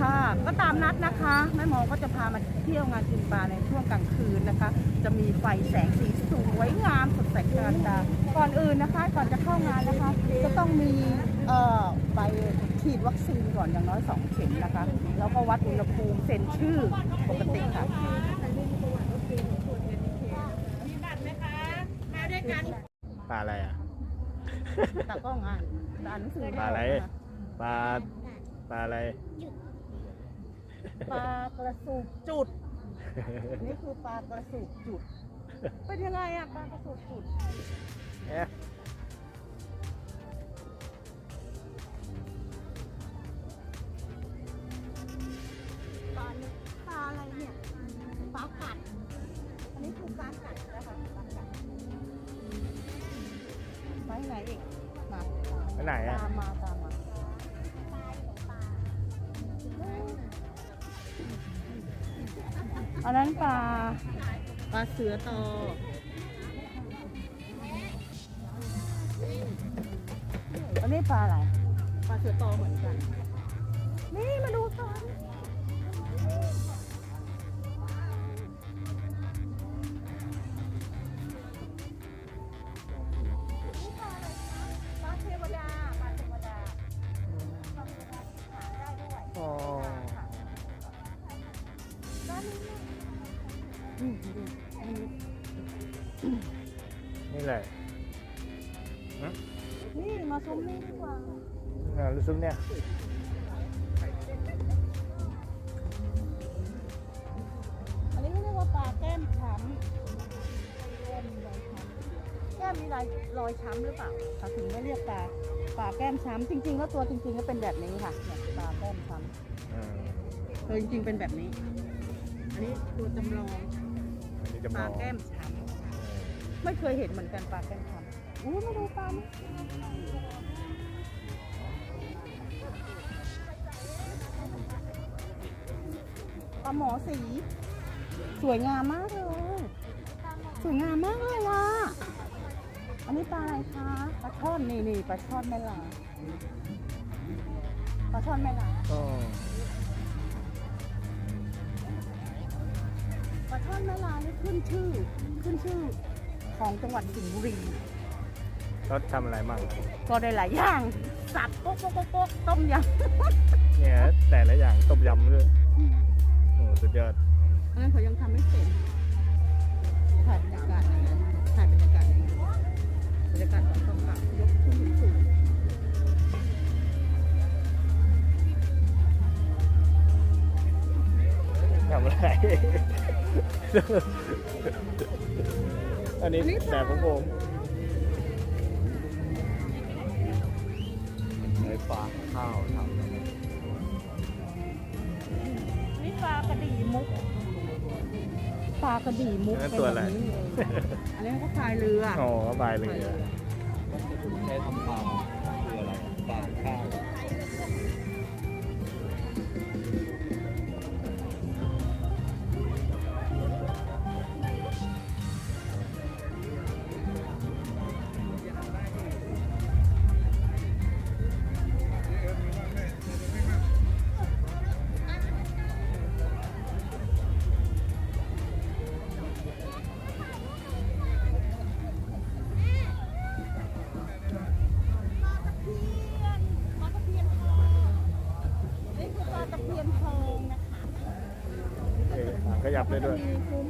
ค่ะ ก็ตามนัดนะคะแม่หมอก็จะพามาเที่ยวงานกินปลาในช่วงกลางคืนนะคะ จะมีไฟแสงสีสวยงามสดใสกระตาก่อนอื่นนะคะ ก่อนจะเข้างานนะคะจะต้องมีเอ่อไปฉีดวัคซีนก่อนอย่างน้อยสองเข็มนะคะ แล้วก็วัดอุณหภูมิเซ็นชื่อปกติค่ะปลาอะไรอะแต่ก็งานอ่านหนังสือปลาอะไรปลาปลาอะไร ปลากระสูบจุด นี่คือปลากระสูบจุด เป็นยังไงอะปลากระสูบจุด เอ๊ะ อันนั้นปลาปลาเสือโตออันนี้ปลาอะไร ปลาเสือโตอเหมือนกัน นี่มาดู นี่แหละนี่มาชมนี่ดีกว่าอ่าลูกซุ้มเนี่ยอันนี้เขาเรียกว่าปลาแก้มช้ำแก้มมีรอยช้ำแก้มมีรอยรอยช้ำหรือเปล่าเขาถึงไม่เรียกปลาปลาแก้มช้ำจริง ๆ แล้วตัวจริง ๆ ก็เป็นแบบนี้ค่ะเนี่ยปลาแก้มช้อืมำเออจริงๆเป็นแบบนี้ อันนี้ตัวจำลองอันนี้จะปมลาองแก้มช้ำ ไม่เคยเห็นเหมือนกันปลาแก้มช้ำอู้มาดูปลานี่ปลาหมอสี สวยงามมากเลย สวยงามมากเลยว่ะ อันนี้ปลาอะไรคะปลาช่อนนี่นี่ปลาช่อนแม่ลาปลาช่อนแม่ลาอ๋อปลาช่อนแม่ลานี่ขึ้นชื่อขึ้นชื่อ ของจังหวัดสิงห์บุรี เขาทำอะไรมั่งก็ได้หลายอย่างสับโป๊กโป๊กโป๊กโป๊กต้มยเนี่ยแต่ละอย่างต้มยำด้วยโอ้สุดยอดำอันนั้นเขายังทำไม่เสร็จถ่ายบรรยากาศอย่างนั้นถ่ายบรรยากาศอย่างนั้นบรรยากาศของต้องแบบยกขึ้นสูงทำอะไร อันนี้แต่ผมผมใช้ปลาข้าวทำนี่ปลากระดีมุกปลากระดีมุกนั่นตัวอะไรเป็นแบบนี้เลยอันนี้ก็พายเรืออ๋อบายเลยอะใช้ทำปลาคืออะไรปลาข้าว ขยับได้ด้วยเขาจะมีซุ้ม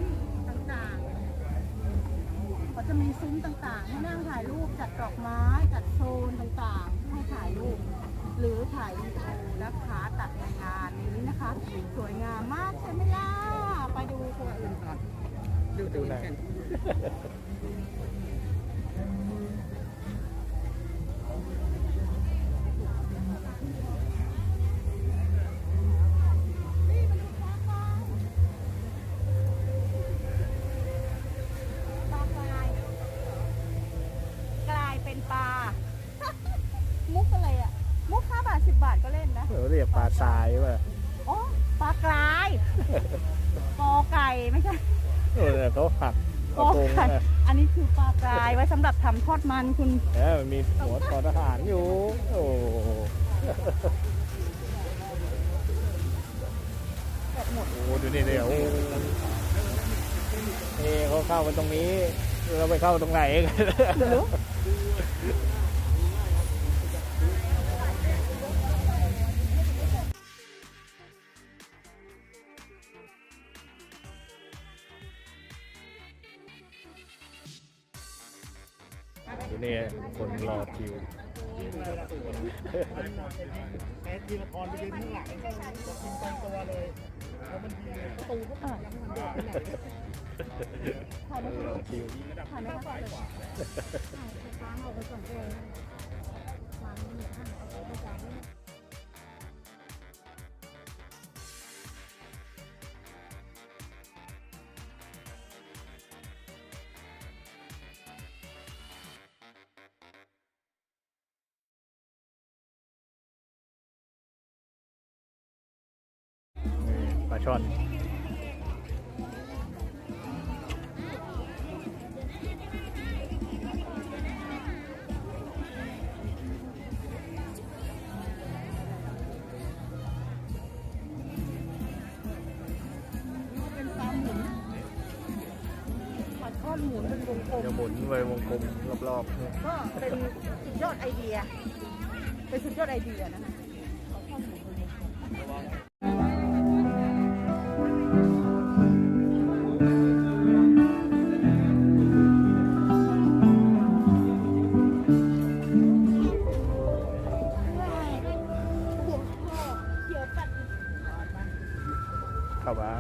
ต่างๆเขาจะมีซุ้มต่างๆให้นั่งถ่ายรูปจัดดอกไม้จัดโซนต่างๆ ให้ถ่ายรูป หรือถ่ายวิดีโอนะคะตัดในงานนี้นะคะ สวยงามมากใช่ไหมล่ะ ไปดูตัวอื่นก่อน ดูตัวอื่นกัน บาทสิบบาทก็เล่นนะเออเรียกปลาทรายป่ะอ๋อปลากลายกอไก่ไม่ใช่เออเขาหักกเอาอตรงไก่นะอันนี้คือปลากลายไว้สำหรับทำทอดมันคุณเออมันมีหัวทอทหารอยู่ โอ้โหโหดูนี่เดี๋ยวนี่เขาเข้ากันตรงนี้ เราไปเข้าตรงไหนกัน เดี๋ยวรู้ดูนี่คนรอคิวอะถ่ายไหมรอคิวถ่ายไหมคะนี่ปลาช่อนเป็นปลาหมุนปลาช่อนหมุนเป็นวงกลมจะหมุนไปวงกลมรอบๆเนี่ยก็เป็นสุดยอดไอเดีย เป็นสุดยอดไอเดียนะคะ เข้ามา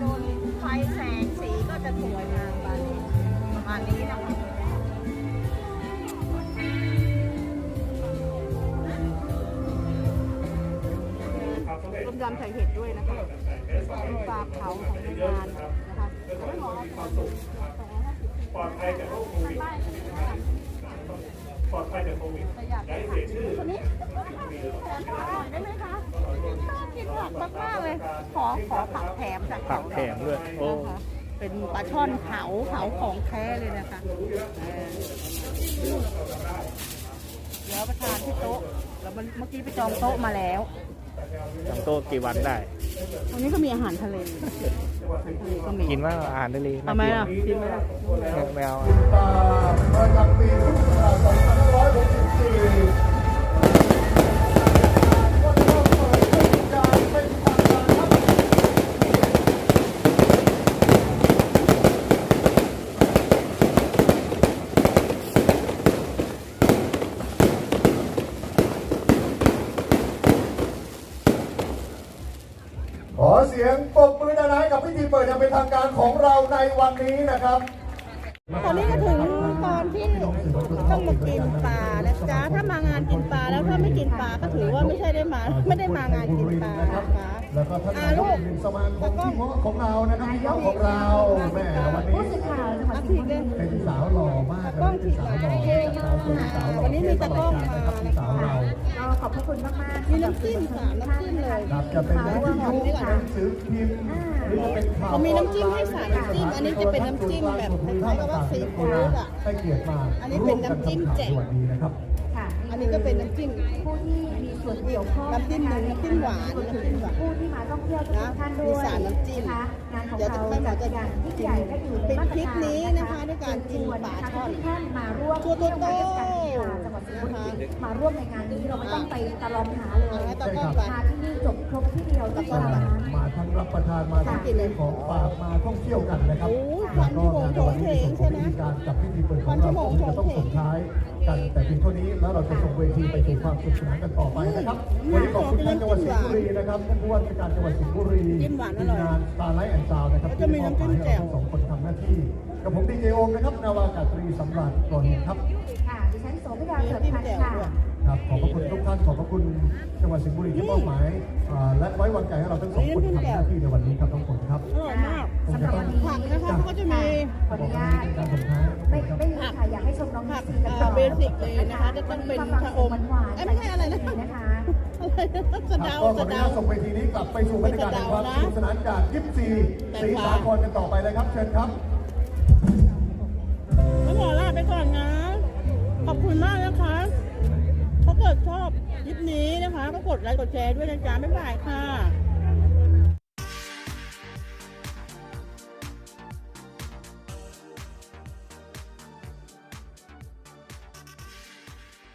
โดนไฟแสงสีก็จะสวยงามไปประมาณนี้นะคะต้มยำใส่เห็ดด้วยนะคะมีปลาเผาของโรงงานนะคะไม่หมอสองร้อยห้าสิบปลอดภัยจากโรคโควิดป้ายปลอดภัยจากโควิดประหยัดค่ะคนนี้แถมผักหน่อยได้ไหมคะชอบกินผัก มากๆเลย ขอขอผักแถมจากผักแถมด้วย โอ้ นะคะเป็นปลาช่อนเผาเผาของแท้เลยนะคะเออเดี๋ยวประทานที่โต๊ะแล้วมันเมื่อกี้ไปจองโต๊ะมาแล้วทำโต๊ะกี่วันได้ วันนี้ก็มีอาหารทะเลอาหารทะเลก็มีกินว่าอาหารทะเลทำไมล่ะกินไหมล่ะแมวประจำปีพุทธศักราช2564วันนี้เปิดให้บริการเป็นทางการครับ ขอเสียงปรบมือดังๆให้กับพิธีเปิดอย่างเป็น ทางการของเราในวันนี้นะครับ ตอนนี้ก็ถึงตอนที่ต้องมากินปลา จ๊ะถ้ามางานกินปลาแล้วถ้าไม่กินปลาก็ถือว่าไม่ใช่ได้มาไม่ได้มางานกินปลานะคะแล้วก็ท่านายอ่านลูกกสมาคมที่เหมาะของเรานะครับที่เหมาะของเราแม่วันนี้อาทิตย์เลยเป็นสาวหล่อมากตากล้องผิดหน่อยก็ได้เองวันนี้มีตากล้องมานะครับนะสาวคะเราก็ขอบพระคุณมากๆมีน้ำจิ้มค่ะน้ำจิ้มเลยครับจะเป็นหนังสือพิมพ์หนังสือพิมพ์หรือจะเป็นข่าวเขามีน้ำจิ้มให้สามน้ำจิ้มอันนี้จะเป็นน้ำจิ้มแบบคล้ายๆกับว่าซีฟู้ดอะให้เกียรติมาอันนี้เป็นน้ำจิ้มแจ่วสวัสดีนะครับค่ะ อันนี้ก็เป็นน้ำจิ้ม ผู้ที่มีส่วนเกี่ยวข้องน้ำจิ้มหนึ่งน้ำจิ้มหวานรวมถึงน้ำจิ้มหวานผู้ที่มาท่องเที่ยวทุกๆท่านด้วยมีสามน้ำจิ้มนะคะงานของเดี๋ยวจะเราให้หมอจัดจะอย่างยิ่งใหญ่และอยู่ในปิดมาตรคลิปการนี้นะนะคะคะด้วยการกินปลาช่อนทุกท่านมาร่วมตัวโตๆเที่ยวงานเทศกาลกีฬาจังหวัดสิงห์บุรีมาร่วมในงานนี้เราไม่ต้องไปตะลอมหาเลยเอาให้ตากล้องก่อนมาที่นี่จบครบที่เดียวที่ร้านมาทั้งรับประทานมาทั้งกินของฝากมาท่องเที่ยวกันนะครับโอ้ยวันฉลองโฉงเฉงใช่ไหมวิธีการจับพิธีเปิดของวันฉเราลองคงจะต้องโฉงเฉงส่งท้าย กันแต่เพียงเท่านี้แล้วเราจะส่งเวทีไปสู่ความสนุกสนานกันต่อไปนะครับวันนี้ขอบคุณท่านจังหวัดสิงห์บุรีนะครับท่านผู้ว่าราชการจังหวัดสิงห์บุรีจิ้มหวานอทีมร่อยงานสตาร์ไลท์แอนด์ซาวนะครับแล้วจะมีน้ำจิ้มที่แจ่ให้วเราทั้งสองคนทำหน้าที่ กับผมดีเจโอมนะครับนาวากาศตรีสำราญก่อนครับค่ะดิฉันโสภิดาเกิดพันธ์ค่ะ ครับ ขอบพระคุณทุกท่าน ขอบพระคุณจังหวัดสิงห์บุรีที่มอบหมายอ่าและไว้วางใจให้เราทั้งสองคนทำหน้าที่ในวันนี้ครับทั้งคนครับ อร่อยมากสำหรับวันนี้ผักนะคะเขาก็จะมี ขออนุญาตการส่งท้ายไม่ไม่มีค่ะอยากให้ชมน้องผักซีกันเอ่ต่ออเบสิกเลยนะคะจะต้องเป็นชะอมหวานๆเอ้ยไม่ใช่อะไรนะ นะคะอะไรนะสะเดาก็ขอสะอนุเดา ญาตส่งเวทีนี้กลับไปสู่บรรยากาศแห่งความสนุกสนานจากยิปซีสีสาครกันต่อไปเลยครับ เชิญครับ คลิปนี้นะคะก็กดไลค์กดแชร์ด้วยนะจ๊ะบ๊ายบายค่ะ